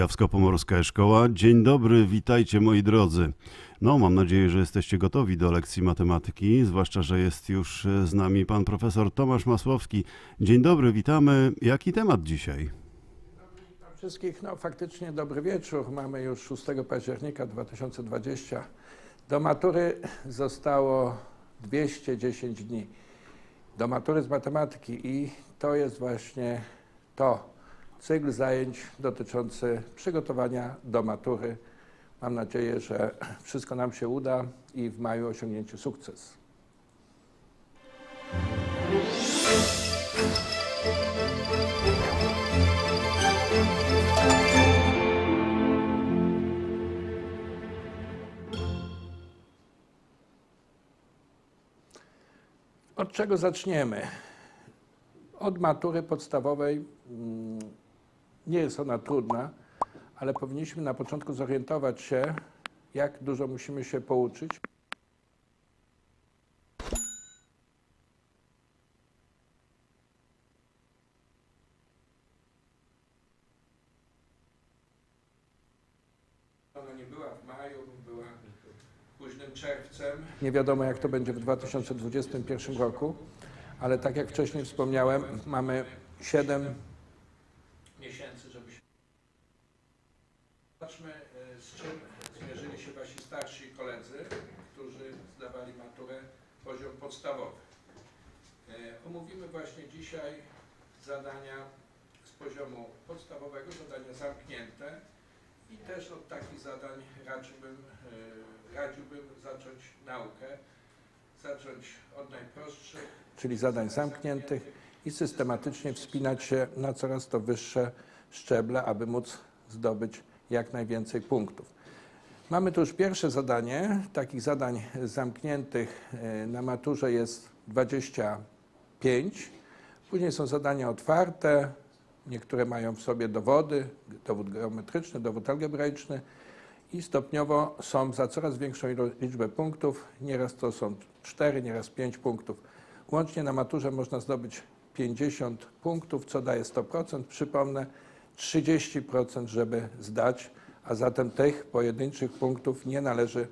Kujawsko-Pomorska Szkoła. Dzień dobry, witajcie moi drodzy. No, mam nadzieję, że jesteście gotowi do lekcji matematyki, zwłaszcza, że jest już e, z nami pan profesor Tomasz Masłowski. Dzień dobry, witamy. Jaki temat dzisiaj? Witam wszystkich. No faktycznie dobry wieczór. Mamy już 6 października 2020. Do matury zostało 210 dni. Do matury z matematyki i to jest właśnie to, cykl zajęć dotyczący przygotowania do matury. Mam nadzieję, że wszystko nam się uda i w maju osiągnięcie sukces. Od czego zaczniemy? Od matury podstawowej mm, nie jest ona trudna, ale powinniśmy na początku zorientować się, jak dużo musimy się pouczyć. Ona nie była w maju, była późnym czerwcem. Nie wiadomo, jak to będzie w 2021 roku, ale tak jak wcześniej wspomniałem, mamy 7 miesięcy, żeby się. Zobaczmy, e, z czym zmierzyli się wasi starsi koledzy, którzy zdawali maturę poziom podstawowy. E, Omówimy właśnie dzisiaj zadania z poziomu podstawowego, zadania zamknięte i też od takich zadań raczyłbym, e, radziłbym zacząć naukę, zacząć od najprostszych, czyli zadań zamkniętych i systematycznie wspinać się na coraz to wyższe szczeble, aby móc zdobyć jak najwięcej punktów. Mamy tu już pierwsze zadanie. Takich zadań zamkniętych e, na maturze jest 25. Później są zadania otwarte. Niektóre mają w sobie dowody, dowód geometryczny, dowód algebraiczny i stopniowo są za coraz większą liczbę punktów. Nieraz to są 4, nieraz 5 punktów. Łącznie na maturze można zdobyć 50 punktów, co daje 100%. Przypomnę, 30%, żeby zdać, a zatem tych pojedynczych punktów nie należy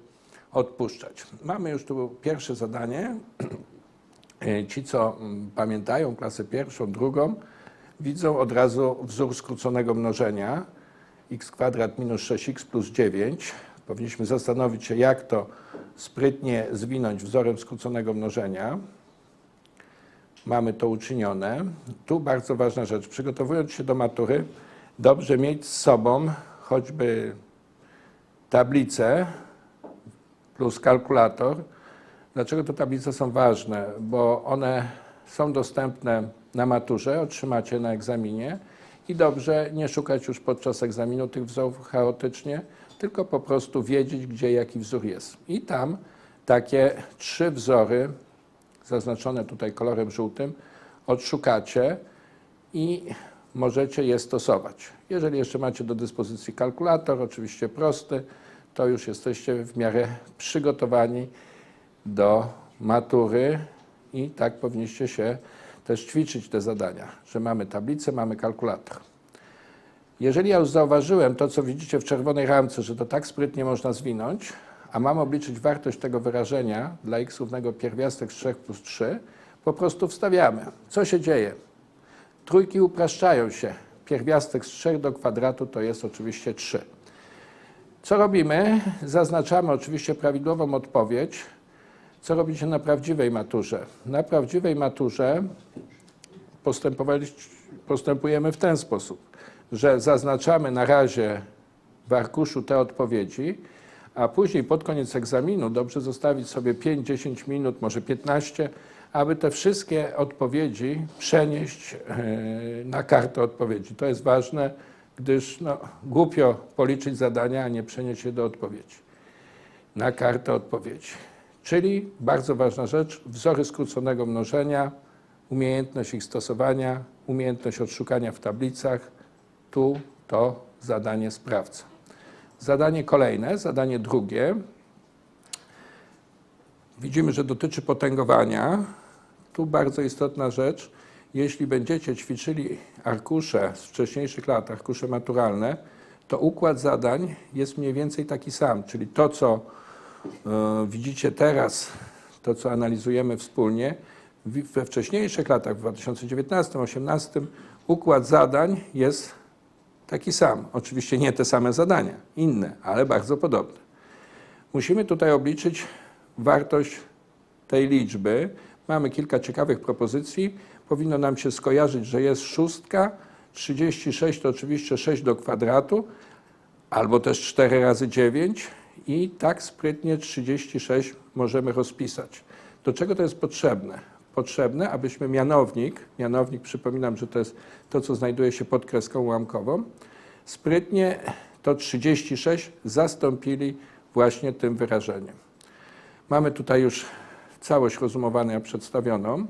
odpuszczać. Mamy już tu pierwsze zadanie. E, Ci, co mm, pamiętają klasę pierwszą, drugą, widzą od razu wzór skróconego mnożenia x kwadrat minus 6x plus 9. Powinniśmy zastanowić się, jak to sprytnie zwinąć wzorem skróconego mnożenia. Mamy to uczynione. Tu bardzo ważna rzecz. Przygotowując się do matury, dobrze mieć z sobą choćby tablicę plus kalkulator. Dlaczego te tablice są ważne? Bo one są dostępne na maturze, otrzymacie na egzaminie i dobrze nie szukać już podczas egzaminu tych wzorów chaotycznie, tylko po prostu wiedzieć, gdzie jaki wzór jest. I tam takie trzy wzory, zaznaczone tutaj kolorem żółtym, odszukacie i możecie je stosować. Jeżeli jeszcze macie do dyspozycji kalkulator, oczywiście prosty, to już jesteście w miarę przygotowani do matury i tak powinniście się też ćwiczyć te zadania, że mamy tablicę, mamy kalkulator. Jeżeli ja już zauważyłem to, co widzicie w czerwonej ramce, że to tak sprytnie można zwinąć, a mam obliczyć wartość tego wyrażenia dla x równego pierwiastek z 3 plus 3, po prostu wstawiamy. Co się dzieje? Trójki upraszczają się. Pierwiastek z 3 do kwadratu to jest oczywiście 3. Co robimy? Zaznaczamy oczywiście prawidłową odpowiedź. Co robicie na prawdziwej maturze? Na prawdziwej maturze postępujemy w ten sposób, że zaznaczamy na razie w arkuszu te odpowiedzi, a później pod koniec egzaminu dobrze zostawić sobie 5-10 minut, może 15, aby te wszystkie odpowiedzi przenieść e, na kartę odpowiedzi. To jest ważne, gdyż no, głupio policzyć zadania, a nie przenieść je do odpowiedzi. Na kartę odpowiedzi. Czyli bardzo ważna rzecz, wzory skróconego mnożenia, umiejętność ich stosowania, umiejętność odszukania w tablicach. Tu to zadanie sprawdza. Zadanie kolejne, zadanie drugie. Widzimy, że dotyczy potęgowania. Tu bardzo istotna rzecz. Jeśli będziecie ćwiczyli arkusze z wcześniejszych lat, arkusze maturalne, to układ zadań jest mniej więcej taki sam, czyli to, co e, widzicie teraz, to, co analizujemy wspólnie, we wcześniejszych latach, w 2019-2018, układ zadań jest taki sam. Oczywiście nie te same zadania, inne, ale bardzo podobne. Musimy tutaj obliczyć wartość tej liczby. Mamy kilka ciekawych propozycji. Powinno nam się skojarzyć, że jest szóstka, 36 to oczywiście 6 do kwadratu, albo też 4 razy 9 i tak sprytnie 36 możemy rozpisać. Do czego to jest potrzebne? Potrzebne, abyśmy mianownik, mianownik przypominam, że to jest to, co znajduje się pod kreską ułamkową, sprytnie to 36 zastąpili właśnie tym wyrażeniem. Mamy tutaj już całość rozumowania przedstawioną,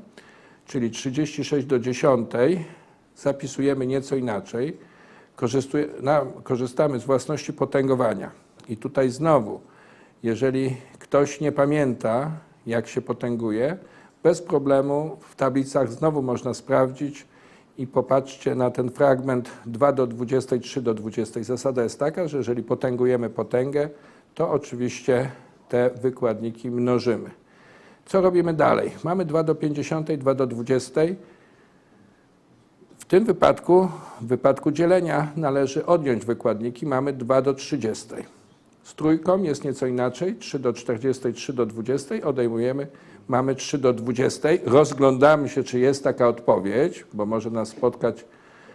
czyli 36 do 10 zapisujemy nieco inaczej. Korzystamy z własności potęgowania. I tutaj znowu, jeżeli ktoś nie pamięta, jak się potęguje, bez problemu w tablicach znowu można sprawdzić i popatrzcie na ten fragment 2 do 20, 3 do 20. Zasada jest taka, że jeżeli potęgujemy potęgę, to oczywiście te wykładniki mnożymy. Co robimy dalej? Mamy 2 do 50, 2 do 20. W tym wypadku, w wypadku dzielenia, należy odjąć wykładniki. Mamy 2 do 30. Z trójką jest nieco inaczej. 3 do 40, 3 do 20. Odejmujemy. Mamy 3 do 20. Rozglądamy się, czy jest taka odpowiedź, bo może nas spotkać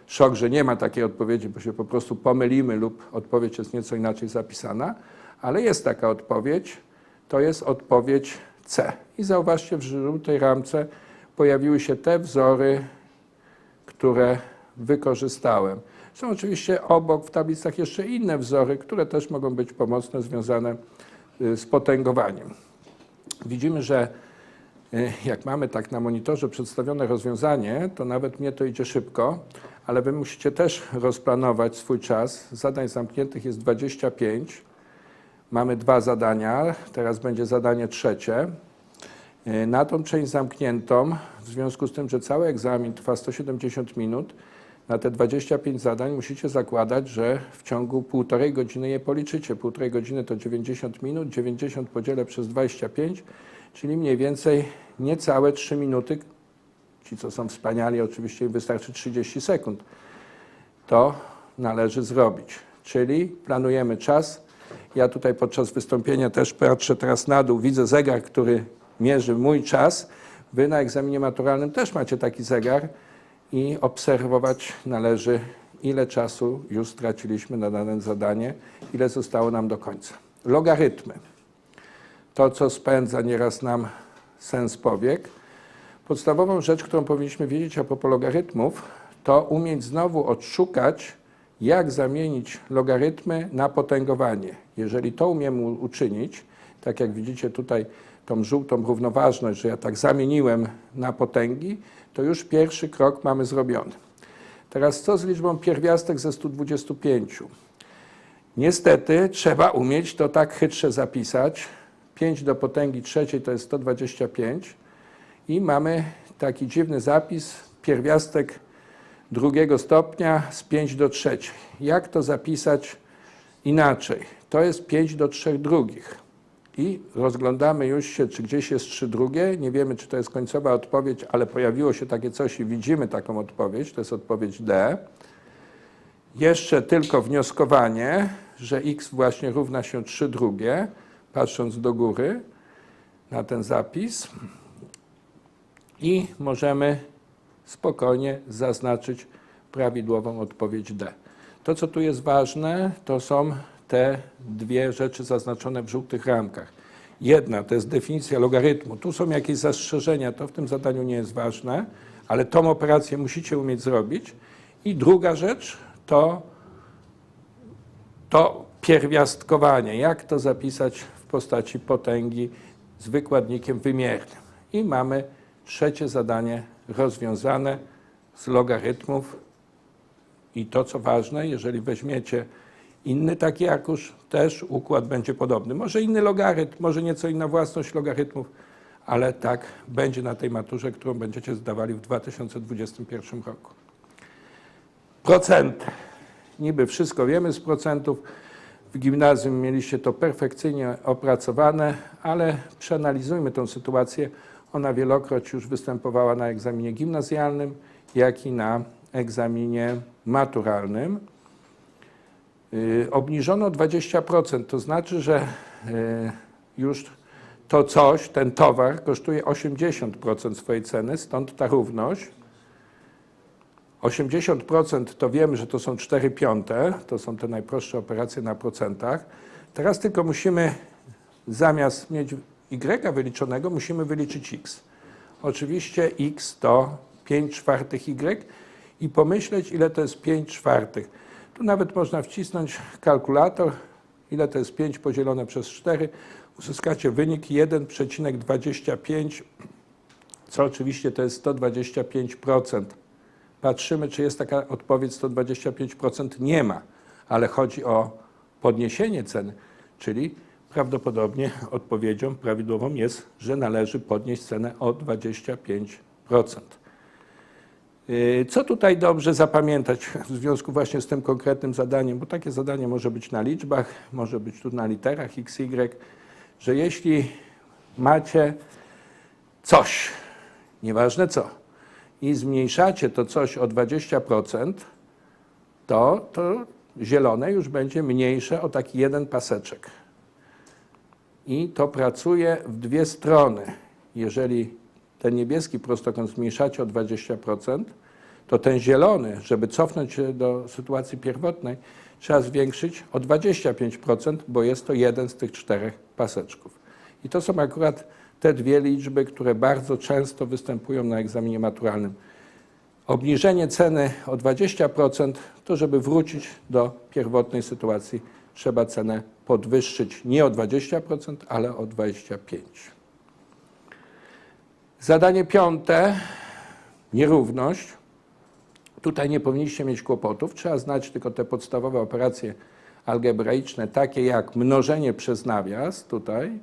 szok, że nie ma takiej odpowiedzi, bo się po prostu pomylimy lub odpowiedź jest nieco inaczej zapisana. Ale jest taka odpowiedź. To jest odpowiedź C. I zauważcie, w żółtej ramce pojawiły się te wzory, które wykorzystałem. Są oczywiście obok w tablicach jeszcze inne wzory, które też mogą być pomocne, związane y, z potęgowaniem. Widzimy, że y, jak mamy tak na monitorze przedstawione rozwiązanie, to nawet mnie to idzie szybko, ale wy musicie też rozplanować swój czas. Zadań zamkniętych jest 25. Mamy dwa zadania, teraz będzie zadanie trzecie. Y, Na tą część zamkniętą, w związku z tym, że cały egzamin trwa 170 minut, na te 25 zadań musicie zakładać, że w ciągu półtorej godziny je policzycie. Półtorej godziny to 90 minut, 90 podzielę przez 25, czyli mniej więcej niecałe 3 minuty. Ci, co są wspaniali, oczywiście wystarczy 30 sekund. To należy zrobić. Czyli planujemy czas. Ja tutaj podczas wystąpienia też patrzę teraz na dół, widzę zegar, który mierzy mój czas. Wy na egzaminie maturalnym też macie taki zegar i obserwować należy, ile czasu już straciliśmy na dane zadanie, ile zostało nam do końca. Logarytmy. To, co spędza nieraz nam sens powiek. Podstawową rzecz, którą powinniśmy wiedzieć a propos logarytmów, to umieć znowu odszukać, jak zamienić logarytmy na potęgowanie. Jeżeli to umiemy u- uczynić, tak jak widzicie tutaj tą żółtą równoważność, że ja tak zamieniłem na potęgi, to już pierwszy krok mamy zrobiony. Teraz co z liczbą pierwiastek ze 125? Niestety trzeba umieć to tak chytrze zapisać. 5 do potęgi trzeciej to jest 125 i mamy taki dziwny zapis pierwiastek drugiego stopnia z 5 do trzeciej. Jak to zapisać inaczej? To jest 5 do 3 drugich. I rozglądamy już się, czy gdzieś jest 3 drugie. Nie wiemy, czy to jest końcowa odpowiedź, ale pojawiło się takie coś i widzimy taką odpowiedź. To jest odpowiedź D. Jeszcze tylko wnioskowanie, że x właśnie równa się 3 drugie, patrząc do góry na ten zapis. I możemy spokojnie zaznaczyć prawidłową odpowiedź D. To, co tu jest ważne, to są te dwie rzeczy zaznaczone w żółtych ramkach. Jedna to jest definicja logarytmu. Tu są jakieś zastrzeżenia, to w tym zadaniu nie jest ważne, ale tą operację musicie umieć zrobić. I druga rzecz to, to pierwiastkowanie. Jak to zapisać w postaci potęgi z wykładnikiem wymiernym. I mamy trzecie zadanie rozwiązane z logarytmów. I to, co ważne, jeżeli weźmiecie inny taki arkusz, też układ będzie podobny. Może inny logarytm, może nieco inna własność logarytmów, ale tak będzie na tej maturze, którą będziecie zdawali w 2021 roku. Procenty. niby wszystko wiemy z procentów, w gimnazjum mieliście to perfekcyjnie opracowane, ale przeanalizujmy tę sytuację. Ona wielokroć już występowała na egzaminie gimnazjalnym, jak i na egzaminie maturalnym. Yy, Obniżono 20%, to znaczy, że yy, już to coś, ten towar kosztuje 80% swojej ceny, stąd ta równość. 80% to wiemy, że to są 4 piąte, to są te najprostsze operacje na procentach. Teraz tylko musimy zamiast mieć y wyliczonego, musimy wyliczyć x. Oczywiście x to 5 czwartych y i pomyśleć, ile to jest 5 czwartych. Tu nawet można wcisnąć kalkulator, ile to jest 5 podzielone przez 4. Uzyskacie wynik 1,25, co oczywiście to jest 125%. Patrzymy, czy jest taka odpowiedź 125%. Nie ma, ale chodzi o podniesienie ceny, czyli prawdopodobnie odpowiedzią prawidłową jest, że należy podnieść cenę o 25%. Yy, Co tutaj dobrze zapamiętać w związku właśnie z tym konkretnym zadaniem, bo takie zadanie może być na liczbach, może być tu na literach x, y, że jeśli macie coś, nieważne co, i zmniejszacie to coś o 20%, to, to zielone już będzie mniejsze o taki jeden paseczek. I to pracuje w dwie strony. Jeżeli ten niebieski prostokąt zmniejszacie o 20%, to ten zielony, żeby cofnąć się do sytuacji pierwotnej, trzeba zwiększyć o 25%, bo jest to jeden z tych czterech paseczków. I to są akurat te dwie liczby, które bardzo często występują na egzaminie maturalnym. Obniżenie ceny o 20%, to żeby wrócić do pierwotnej sytuacji, trzeba cenę podwyższyć nie o 20%, ale o 25%. Zadanie piąte, nierówność. Tutaj nie powinniście mieć kłopotów. Trzeba znać tylko te podstawowe operacje algebraiczne, takie jak mnożenie przez nawias tutaj.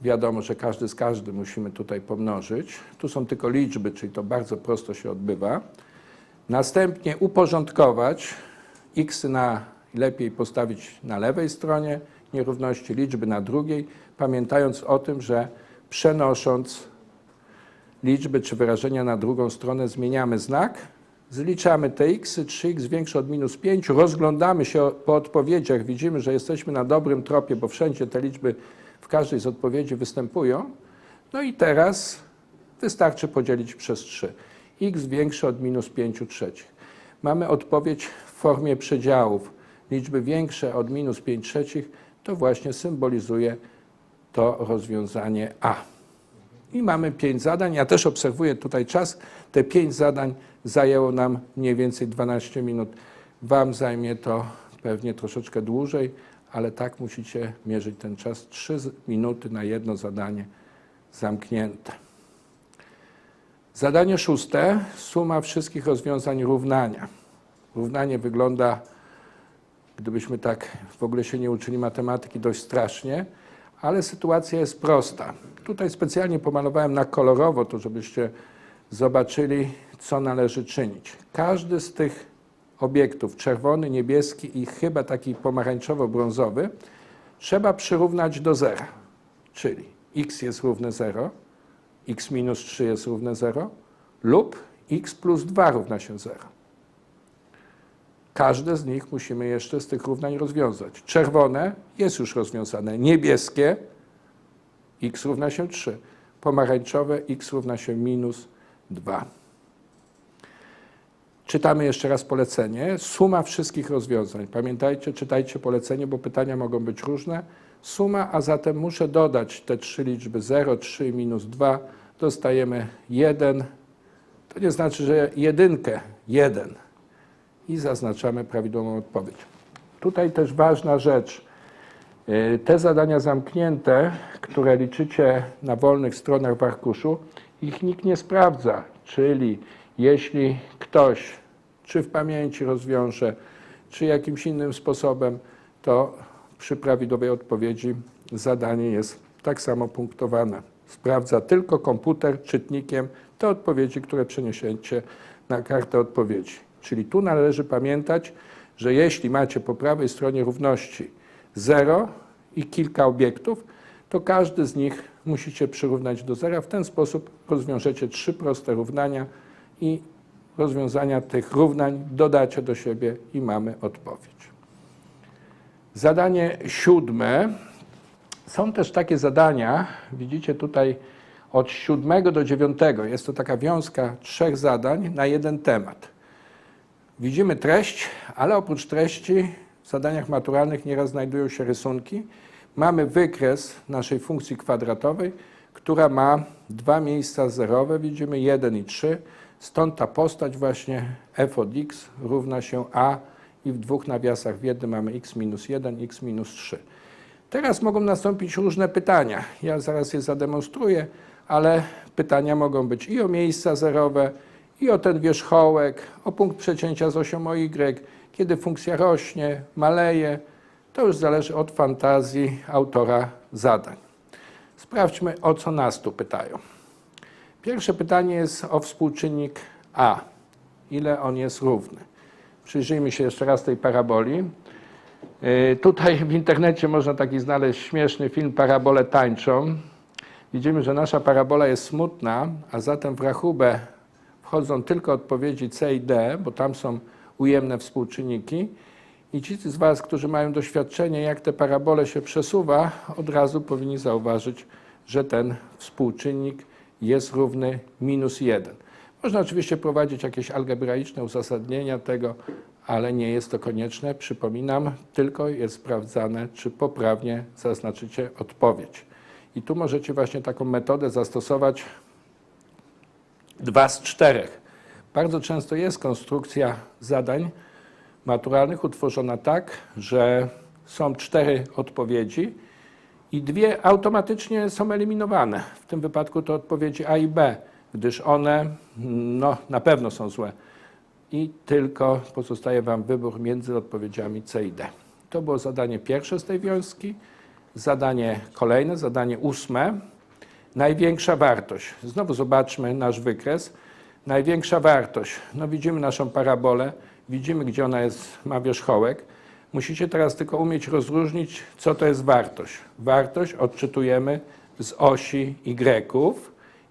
Wiadomo, że każdy z każdym musimy tutaj pomnożyć. Tu są tylko liczby, czyli to bardzo prosto się odbywa. Następnie uporządkować x na lepiej postawić na lewej stronie nierówności, liczby na drugiej, pamiętając o tym, że przenosząc liczby czy wyrażenia na drugą stronę zmieniamy znak, zliczamy te x, 3x większe od minus 5, rozglądamy się po odpowiedziach, widzimy, że jesteśmy na dobrym tropie, bo wszędzie te liczby w każdej z odpowiedzi występują. No i teraz wystarczy podzielić przez 3. x większe od minus 5 trzecich. Mamy odpowiedź w formie przedziałów. Liczby większe od minus 5 trzecich to właśnie symbolizuje to rozwiązanie A. I mamy pięć zadań. Ja też obserwuję tutaj czas. Te pięć zadań zajęło nam mniej więcej 12 minut. Wam zajmie to pewnie troszeczkę dłużej, ale tak musicie mierzyć ten czas. 3 minuty na jedno zadanie zamknięte. Zadanie szóste. Suma wszystkich rozwiązań równania. Równanie wygląda, gdybyśmy tak w ogóle się nie uczyli matematyki, dość strasznie, ale sytuacja jest prosta. Tutaj specjalnie pomalowałem na kolorowo, to żebyście zobaczyli, co należy czynić. Każdy z tych obiektów, czerwony, niebieski i chyba taki pomarańczowo-brązowy, trzeba przyrównać do zera. Czyli x jest równe 0, x minus 3 jest równe 0 lub x plus 2 równa się 0. Każde z nich musimy jeszcze z tych równań rozwiązać. Czerwone jest już rozwiązane, niebieskie x równa się 3, pomarańczowe x równa się minus 2. Czytamy jeszcze raz polecenie. Suma wszystkich rozwiązań. Pamiętajcie, czytajcie polecenie, bo pytania mogą być różne. Suma, a zatem muszę dodać te trzy liczby 0, 3 i minus 2. Dostajemy 1. To nie znaczy, że jedynkę 1. I zaznaczamy prawidłową odpowiedź. Tutaj też ważna rzecz. Y, Te zadania zamknięte, które liczycie na wolnych stronach w arkuszu, ich nikt nie sprawdza. Czyli jeśli ktoś czy w pamięci rozwiąże, czy jakimś innym sposobem, to przy prawidłowej odpowiedzi zadanie jest tak samo punktowane. Sprawdza tylko komputer czytnikiem te odpowiedzi, które przeniesiecie na kartę odpowiedzi. Czyli tu należy pamiętać, że jeśli macie po prawej stronie równości 0 i kilka obiektów, to każdy z nich musicie przyrównać do zera. W ten sposób rozwiążecie trzy proste równania i rozwiązania tych równań dodacie do siebie i mamy odpowiedź. Zadanie siódme. Są też takie zadania, widzicie tutaj od siódmego do dziewiątego. Jest to taka wiązka trzech zadań na jeden temat. Widzimy treść, ale oprócz treści w zadaniach maturalnych nieraz znajdują się rysunki. Mamy wykres naszej funkcji kwadratowej, która ma dwa miejsca zerowe, widzimy 1 i 3. Stąd ta postać właśnie f od x równa się a i w dwóch nawiasach w jednym mamy x minus 1, x minus 3. Teraz mogą nastąpić różne pytania. Ja zaraz je zademonstruję, ale pytania mogą być i o miejsca zerowe, i o ten wierzchołek, o punkt przecięcia z osią y, kiedy funkcja rośnie, maleje. To już zależy od fantazji autora zadań. Sprawdźmy, o co nas tu pytają. Pierwsze pytanie jest o współczynnik a. Ile on jest równy? Przyjrzyjmy się jeszcze raz tej paraboli. Yy, Tutaj w internecie można taki znaleźć śmieszny film Parabole tańczą. Widzimy, że nasza parabola jest smutna, a zatem w rachubę wchodzą tylko odpowiedzi C i D, bo tam są ujemne współczynniki. I ci z Was, którzy mają doświadczenie, jak te parabole się przesuwa, od razu powinni zauważyć, że ten współczynnik jest równy minus 1. Można oczywiście prowadzić jakieś algebraiczne uzasadnienia tego, ale nie jest to konieczne. Przypominam, tylko jest sprawdzane, czy poprawnie zaznaczycie odpowiedź. I tu możecie właśnie taką metodę zastosować dwa z czterech. Bardzo często jest konstrukcja zadań maturalnych utworzona tak, że są cztery odpowiedzi i dwie automatycznie są eliminowane. W tym wypadku to odpowiedzi A i B, gdyż one no, na pewno są złe. I tylko pozostaje Wam wybór między odpowiedziami C i D. To było zadanie pierwsze z tej wiązki. Zadanie kolejne, zadanie ósme. Największa wartość. Znowu zobaczmy nasz wykres. Największa wartość. No widzimy naszą parabolę, widzimy gdzie ona jest, ma wierzchołek. Musicie teraz tylko umieć rozróżnić, co to jest wartość. Wartość odczytujemy z osi Y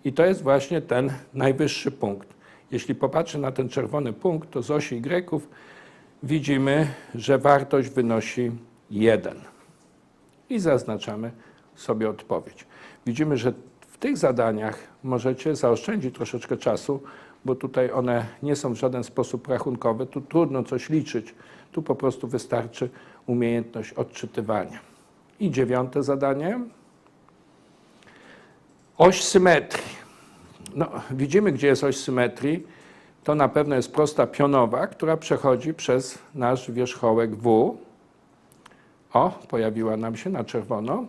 i to jest właśnie ten najwyższy punkt. Jeśli popatrzę na ten czerwony punkt, to z osi Y widzimy, że wartość wynosi 1 i zaznaczamy sobie odpowiedź. Widzimy, że w tych zadaniach możecie zaoszczędzić troszeczkę czasu, bo tutaj one nie są w żaden sposób rachunkowe, tu trudno coś liczyć, tu po prostu wystarczy umiejętność odczytywania. I dziewiąte zadanie. Oś symetrii. No, widzimy, gdzie jest oś symetrii. To na pewno jest prosta pionowa, która przechodzi przez nasz wierzchołek W. O, pojawiła nam się na czerwono.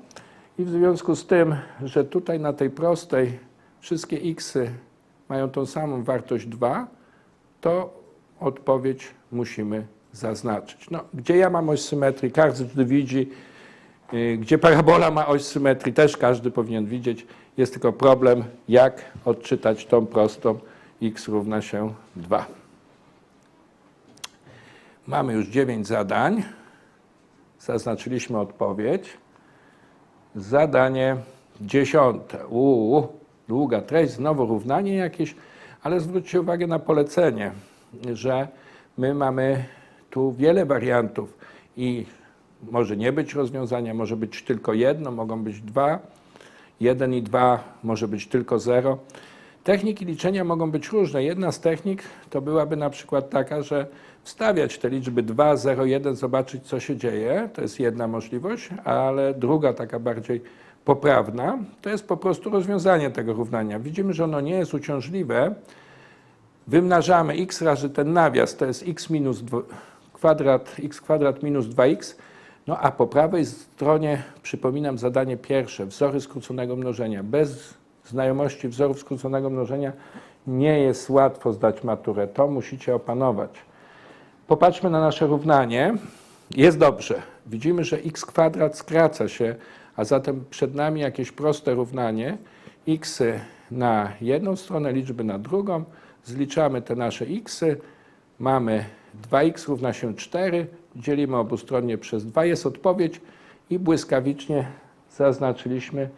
I w związku z tym, że tutaj na tej prostej wszystkie xy mają tą samą wartość 2, to odpowiedź musimy zaznaczyć. No, gdzie ja mam oś symetrii, każdy widzi. Y, Gdzie parabola ma oś symetrii, też każdy powinien widzieć. Jest tylko problem, jak odczytać tą prostą x równa się 2. Mamy już 9 zadań. Zaznaczyliśmy odpowiedź. Zadanie dziesiąte. Uuu, długa treść, znowu równanie jakieś, ale zwróćcie uwagę na polecenie, że my mamy tu wiele wariantów i może nie być rozwiązania, może być tylko jedno, mogą być dwa. Jeden i dwa może być tylko zero. Techniki liczenia mogą być różne. Jedna z technik to byłaby na przykład taka, że wstawiać te liczby 2, 0, 1, zobaczyć co się dzieje. To jest jedna możliwość, ale druga, taka bardziej poprawna, to jest po prostu rozwiązanie tego równania. Widzimy, że ono nie jest uciążliwe. Wymnażamy x razy ten nawias, to jest x minus dwo- kwadrat, x kwadrat minus 2x. No a po prawej stronie przypominam zadanie pierwsze, wzory skróconego mnożenia. Bez znajomości wzorów skróconego mnożenia nie jest łatwo zdać maturę. To musicie opanować. Popatrzmy na nasze równanie. Jest dobrze. Widzimy, że x kwadrat skraca się, a zatem przed nami jakieś proste równanie. x na jedną stronę, liczby na drugą. Zliczamy te nasze xy. mamy 2x równa się 4, dzielimy obustronnie przez 2, jest odpowiedź i błyskawicznie zaznaczyliśmy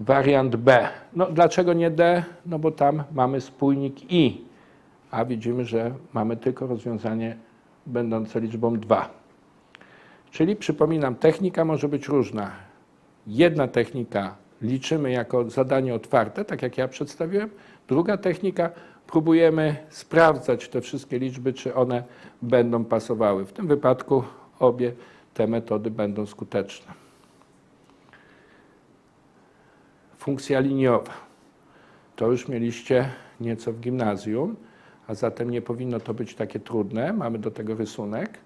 wariant B. No dlaczego nie D? No bo tam mamy spójnik i, a widzimy, że mamy tylko rozwiązanie będące liczbą 2. Czyli przypominam, technika może być różna. Jedna technika liczymy jako zadanie otwarte, tak jak ja przedstawiłem. Druga technika próbujemy sprawdzać te wszystkie liczby, czy one będą pasowały. W tym wypadku obie te metody będą skuteczne. Funkcja liniowa. To już mieliście nieco w gimnazjum, a zatem nie powinno to być takie trudne. Mamy do tego rysunek.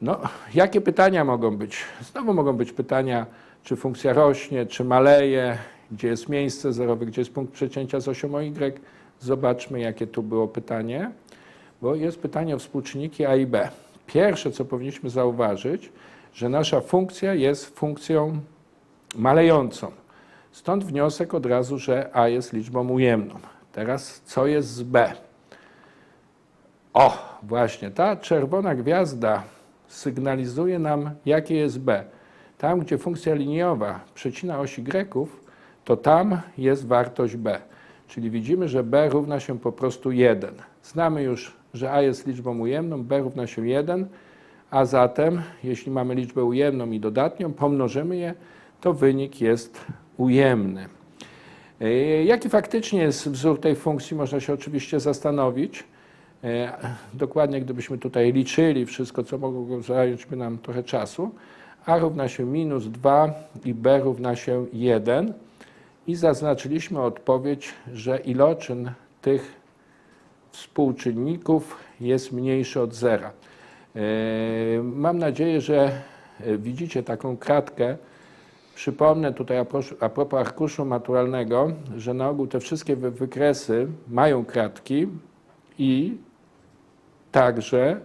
No, jakie pytania mogą być? Znowu mogą być pytania, czy funkcja rośnie, czy maleje, gdzie jest miejsce zerowe, gdzie jest punkt przecięcia z osią y. Zobaczmy, jakie tu było pytanie, bo jest pytanie o współczynniki a i b. Pierwsze, co powinniśmy zauważyć, że nasza funkcja jest funkcją malejącą. Stąd wniosek od razu, że a jest liczbą ujemną. Teraz, co jest z b? O, właśnie, ta czerwona gwiazda sygnalizuje nam, jakie jest b. Tam, gdzie funkcja liniowa przecina osi greków, to tam jest wartość b. Czyli widzimy, że b równa się po prostu 1. Znamy już, że a jest liczbą ujemną, b równa się 1, a zatem, jeśli mamy liczbę ujemną i dodatnią, pomnożymy je, to wynik jest ujemny. E, Jaki faktycznie jest wzór tej funkcji, można się oczywiście zastanowić. E, Dokładnie, gdybyśmy tutaj liczyli wszystko, co mogło zająć by nam trochę czasu. A równa się minus 2 i b równa się 1. I zaznaczyliśmy odpowiedź, że iloczyn tych współczynników jest mniejszy od zera. E, Mam nadzieję, że widzicie taką kratkę. Przypomnę tutaj a propos arkuszu maturalnego, że na ogół te wszystkie wy- wykresy mają kratki i także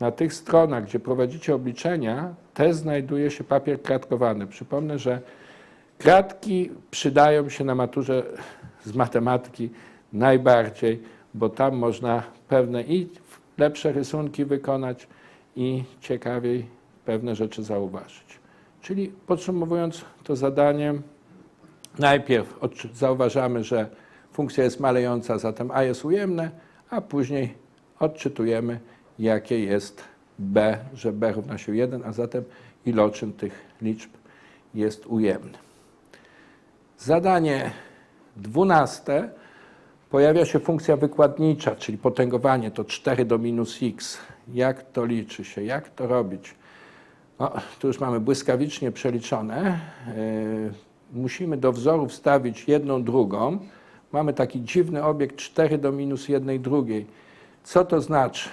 na tych stronach, gdzie prowadzicie obliczenia, też znajduje się papier kratkowany. Przypomnę, że kratki przydają się na maturze z matematyki najbardziej, bo tam można pewne i lepsze rysunki wykonać i ciekawiej pewne rzeczy zauważyć. Czyli podsumowując to zadanie, najpierw zauważamy, że funkcja jest malejąca, zatem a jest ujemne, a później odczytujemy, jakie jest b, że b równa się 1, a zatem iloczyn tych liczb jest ujemny. Zadanie dwunaste. Pojawia się funkcja wykładnicza, czyli potęgowanie, to 4 do minus x. Jak to liczy się, jak to robić? No, tu już mamy błyskawicznie przeliczone. Yy, musimy do wzoru wstawić jedną drugą. Mamy taki dziwny obiekt 4 do minus 1 drugiej. Co to znaczy?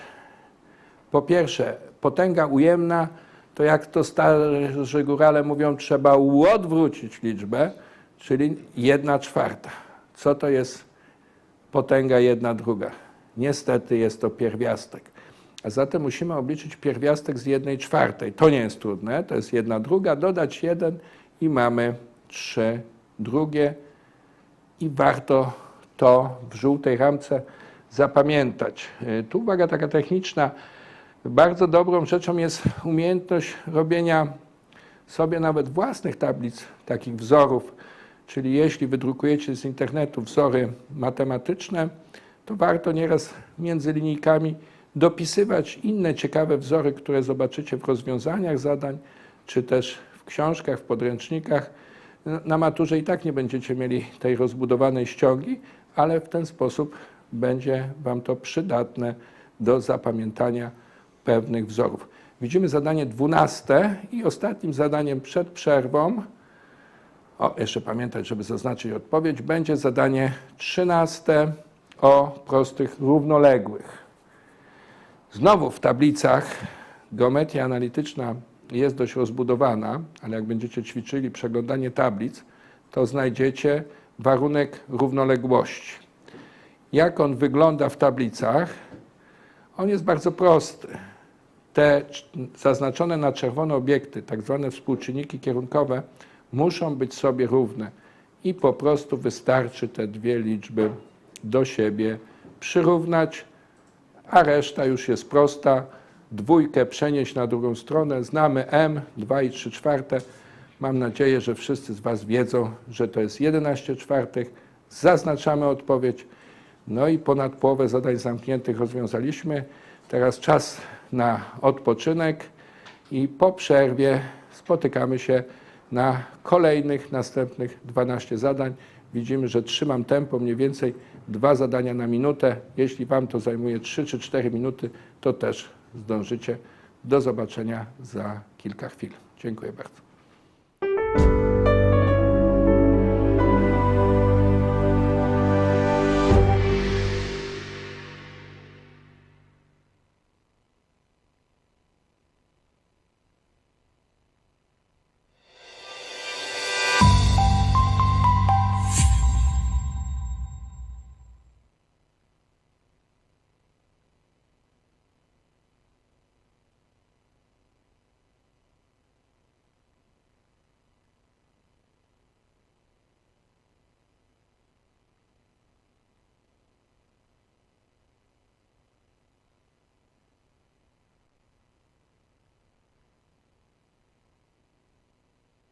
Po pierwsze, potęga ujemna, to jak to starzy górale mówią, trzeba odwrócić liczbę, czyli 1 czwarta. Co to jest potęga 1 druga? Niestety jest to pierwiastek. A zatem musimy obliczyć pierwiastek z 1 czwartej. To nie jest trudne, to jest 1 druga, dodać 1 i mamy 3 drugie. I warto to w żółtej ramce zapamiętać. Y, Tu uwaga taka techniczna. Bardzo dobrą rzeczą jest umiejętność robienia sobie nawet własnych tablic, takich wzorów. Czyli jeśli wydrukujecie z internetu wzory matematyczne, to warto nieraz między linijkami dopisywać inne ciekawe wzory, które zobaczycie w rozwiązaniach zadań, czy też w książkach, w podręcznikach. Na maturze i tak nie będziecie mieli tej rozbudowanej ściągi, ale w ten sposób będzie Wam to przydatne do zapamiętania pewnych wzorów. Widzimy zadanie dwunaste i ostatnim zadaniem przed przerwą, o, jeszcze pamiętać, żeby zaznaczyć odpowiedź, będzie zadanie trzynaste o prostych równoległych. Znowu w tablicach geometria analityczna jest dość rozbudowana, ale jak będziecie ćwiczyli przeglądanie tablic, to znajdziecie warunek równoległości. Jak on wygląda w tablicach? On jest bardzo prosty. Te cz- zaznaczone na czerwono obiekty, tak zwane współczynniki kierunkowe, muszą być sobie równe i po prostu wystarczy te dwie liczby do siebie przyrównać, a reszta już jest prosta. Dwójkę przenieść na drugą stronę. Znamy M, 2 i 3 czwarte. Mam nadzieję, że wszyscy z Was wiedzą, że to jest 11 czwartych. Zaznaczamy odpowiedź. No i ponad połowę zadań zamkniętych rozwiązaliśmy. Teraz czas na odpoczynek i po przerwie spotykamy się na kolejnych, następnych 12 zadań. Widzimy, że trzymam tempo mniej więcej dwa zadania na minutę. Jeśli Wam to zajmuje 3 czy 4 minuty, to też zdążycie. Do zobaczenia za kilka chwil. Dziękuję bardzo.